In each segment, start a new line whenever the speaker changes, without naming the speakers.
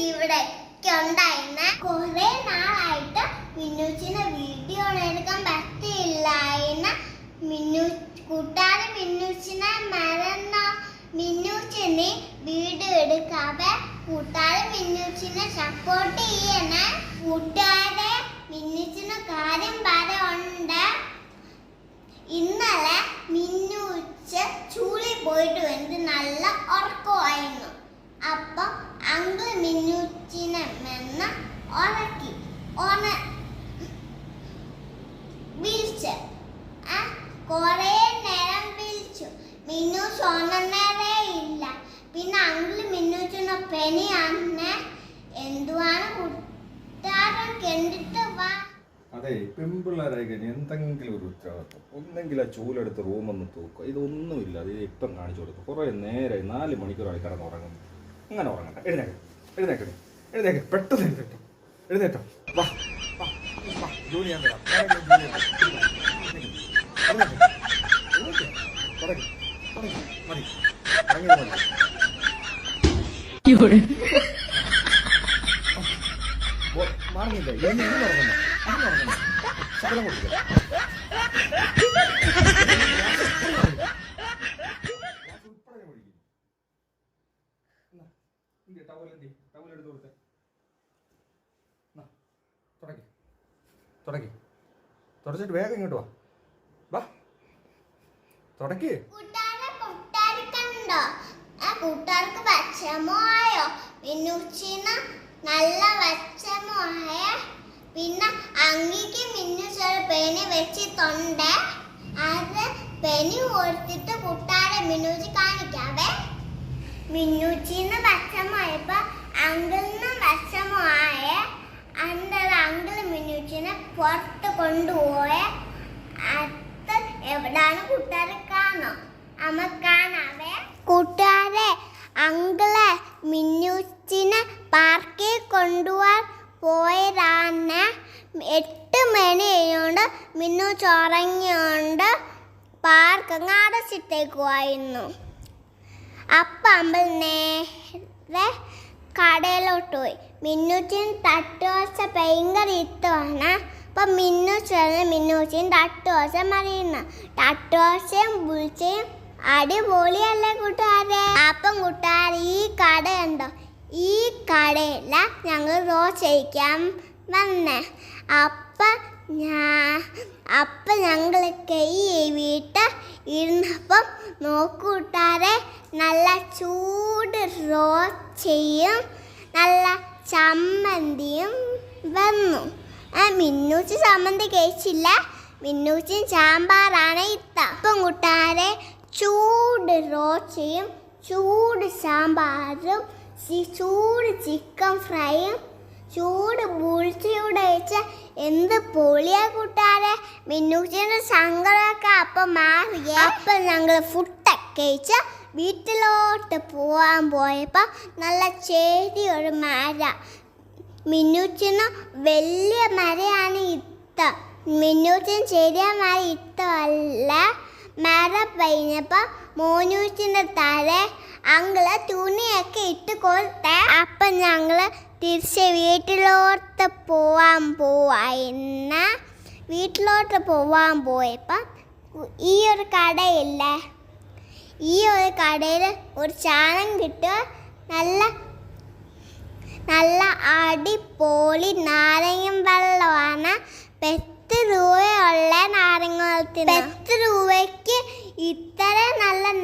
ഉണ്ടായിരുന്നെ കുറെ നാളായിട്ട് മിന്നൂച്ചിനെ വീഡിയോ എടുക്കാൻ പറ്റിയില്ലായിരുന്ന. മിന്നു കൂട്ടാതെ മിന്നുച്ചിനെ മറന്ന? മിന്നുച്ചിന് വീഡിയോ എടുക്കാതെ കൂട്ടാതെ മിന്നുച്ചിനെ സപ്പോർട്ട് ചെയ്യണേ? കൂട്ടാതെ മിന്നുച്ചിന് കാര്യം പറയുണ്ട് ഇന്നലെ മിന്നുച്ച ചൂളി പോയിട്ട് വന്നിട്ട് നല്ല ഉറക്കമായിരുന്നു അപ്പൊ അങ്കിൾ മിന്നുച്ചിനെ മെന്ന ഉറക്കി ഓണ വിളിച്ച് ആ കൊറേ നേരം വിളിച്ചു മിന്നൂസ് ഇല്ല പിന്നെ അങ്കിൾ മിന്നൂച്ചിനെ പെനിയാന്നെ എന്തുവാണ് കുട്ടാരൻ കണ്ടിട്ട് വാ.
അതെ പെൺപിള്ളേരായി കഴിഞ്ഞാൽ എന്തെങ്കിലും ഒരു ഉത്തരവാദിത്വം ഒന്നെങ്കിൽ ആ ചൂലെടുത്ത് റൂമൊന്ന് തൂക്കുക. ഇതൊന്നുമില്ല. അത് ഇപ്പം കാണിച്ചു കൊടുക്കും കുറേ നേരമായി നാല് മണിക്കൂറായി കിടന്ന് ഉറങ്ങുന്നു. അങ്ങനെ ഉറങ്ങണ്ട. എഴുന്നേക്കണം എഴുന്നേക്കണം എഴുന്നേക്ക. പെട്ടെന്ന് എഴുന്നേറ്റോ എഴുന്നേറ്റോ വാ, വാ, ജോലി ഞാൻ തരാം. മാറുന്നില്ല ഇന്ന് ഇന്ന് ഉറങ്ങണം ഇന്ന് ഉറങ്ങണം ശകലം കൊടുക്കുക തുടങ്ങി. തുടച്ചിട്ട് വേഗം ഇങ്ങോട്ട് വാ. വാ. തുടക്കി.
കൂട്ടുകാർക്കുണ്ടോ ആ കൂട്ടുകാർക്ക് വിഷമമായോ മിന്നുച്ചിന് നല്ല വിഷമമായ പിന്നെ അങ്ങിക്ക് മിന്നുച്ചൊരു പെനി വെച്ചിട്ടുണ്ട് അത് പെനി ഓർത്തിട്ട് കൂട്ടാരെ മിന്നുച്ചി കാണിക്കാവേ. മിന്നുച്ചിന്ന് വിഷമമായപ്പോ അങ്കിളിന് ആയ അന്തത് അങ്കിൾ മിന്നുച്ചിനെ പുറത്ത് കൊണ്ടുപോയ. അത് എവിടാണ് കൂട്ടുകാരെ കൂട്ടുകാരെ അങ്കിളെ മിന്നുച്ചിന് പാർക്കിൽ കൊണ്ടുപോകാൻ പോയതാണ്. എട്ട് മണി കഴിഞ്ഞുകൊണ്ട് മിന്നു ചൊറങ്ങിയോണ്ട് പാർക്ക് അടച്ചിട്ടേക്കുമായിരുന്നു അപ്പം അമ്പൽ നേരെ കടയിലോട്ട് പോയി. മിന്നുച്ചിന് തട്ടുദോശ ഭയങ്കര ഇത്തുവാണ് അപ്പം മിന്നു ചെന്ന് മിന്നുച്ചിന് തട്ടുദോശ മറിയുന്നു തട്ടുദോശയും പുളിച്ചയും അടിപൊളിയല്ലേ കൂട്ടുകാരെ? അപ്പം കൂട്ടുകാർ ഈ കട ഉണ്ടോ ഈ കടയില ഞങ്ങൾ റോ ചെയ്യിക്കാൻ വന്നേ. അപ്പ ഞാൻ അപ്പ ഞങ്ങളൊക്കെ ഈ വീട്ടിൽ ഇരുന്നപ്പം നോക്കൂട്ടാരെ നല്ല ചൂട് റോ ചെയ്യും നല്ല ചമ്മന്തിയും വന്നു. ആ മിന്നൂച്ചി ചമ്മന്തി കഴിച്ചില്ല. മിന്നൂച്ചിയും സാമ്പാറാണ് ഇത്ത. അപ്പം കൂട്ടാരെ ചൂട് റോച്ചയും ചൂട് സാമ്പാറും ചൂട് ചിക്കൻ ഫ്രൈയും ചൂട് ബുൾച്ചയൂടെ വെച്ച എന്ത് പൊളിയാ കൂട്ടാരെ? മിന്നൂച്ചിന്റെ സങ്കടമൊക്കെ അപ്പം മാറിയ അപ്പം ഞങ്ങൾ ഫുഡൊക്കെ വെച്ച് വീട്ടിലോട്ട് പോവാൻ പോയപ്പോൾ നല്ല ചേരിയൊരു മര. മിന്നൂച്ചിന് വലിയ മരയാണ് ഇത്ത മിന്നൂച്ചിന് ചെറിയ മര ഇത്തമല്ല മര കഴിഞ്ഞപ്പോൾ മോനൂറ്റിന്റെ താഴെ അങ്ങൾ തുണിയൊക്കെ ഇട്ട് കൊടുത്ത. അപ്പം ഞങ്ങൾ തിരിച്ച് വീട്ടിലോട്ട് പോവാൻ പോവായിരുന്നു വീട്ടിലോട്ട് പോവാൻ പോയപ്പോൾ ഈ ഒരു കടയില്ലേ? ഈ ഒരു കടയിൽ ഒരു ചാണം കിട്ടുക. നല്ല നല്ല അടിപൊളി നാരങ്ങ വെള്ളമാണ്. പത്ത് രൂപയുള്ള നാരങ്ങ വെള്ളത്തിന്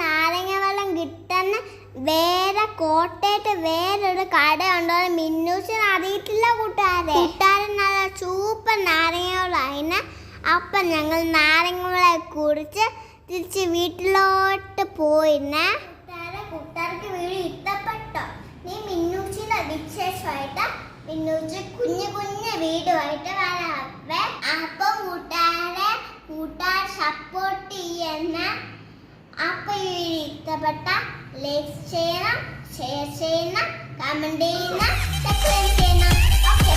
നാരങ്ങ വെള്ളം കിട്ടുന്ന വേറെ കോട്ടയത്ത് വേറൊരു കട ഉണ്ടോ? മിന്നൂസിന് അറിയത്തില്ല കൂട്ടുകാരെ. കൂട്ടുകാരൻ നല്ല സൂപ്പർ നാരങ്ങ വെള്ളമായിരുന്നു അപ്പം ഞങ്ങൾ നാരങ്ങ വെള്ളം കുടിച്ച് തിരിച്ച് വീട്ടിലോട്ട് പോയിരുന്നേ കൂട്ടുകാർക്ക് വീട് ഇഷ്ടപ്പെട്ടോ? നീ മിന്നൂച്ചിന്റെ വിശേഷമായിട്ട് മിന്നൂച്ച് കുഞ്ഞു കുഞ്ഞു വീടുമായിട്ട് വരാവേ. അപ്പം കൂട്ടുകാരെ കൂട്ടുകാർ സപ്പോർട്ട് ചെയ്യുന്ന ഇഷ്ടപ്പെട്ട ലൈക്ക് ചെയ്യണം ഷെയർ ചെയ്യണം കമന്റ് ചെയ്യണം സബ്സ്ക്രൈബ് ചെയ്യണം. ഓക്കെ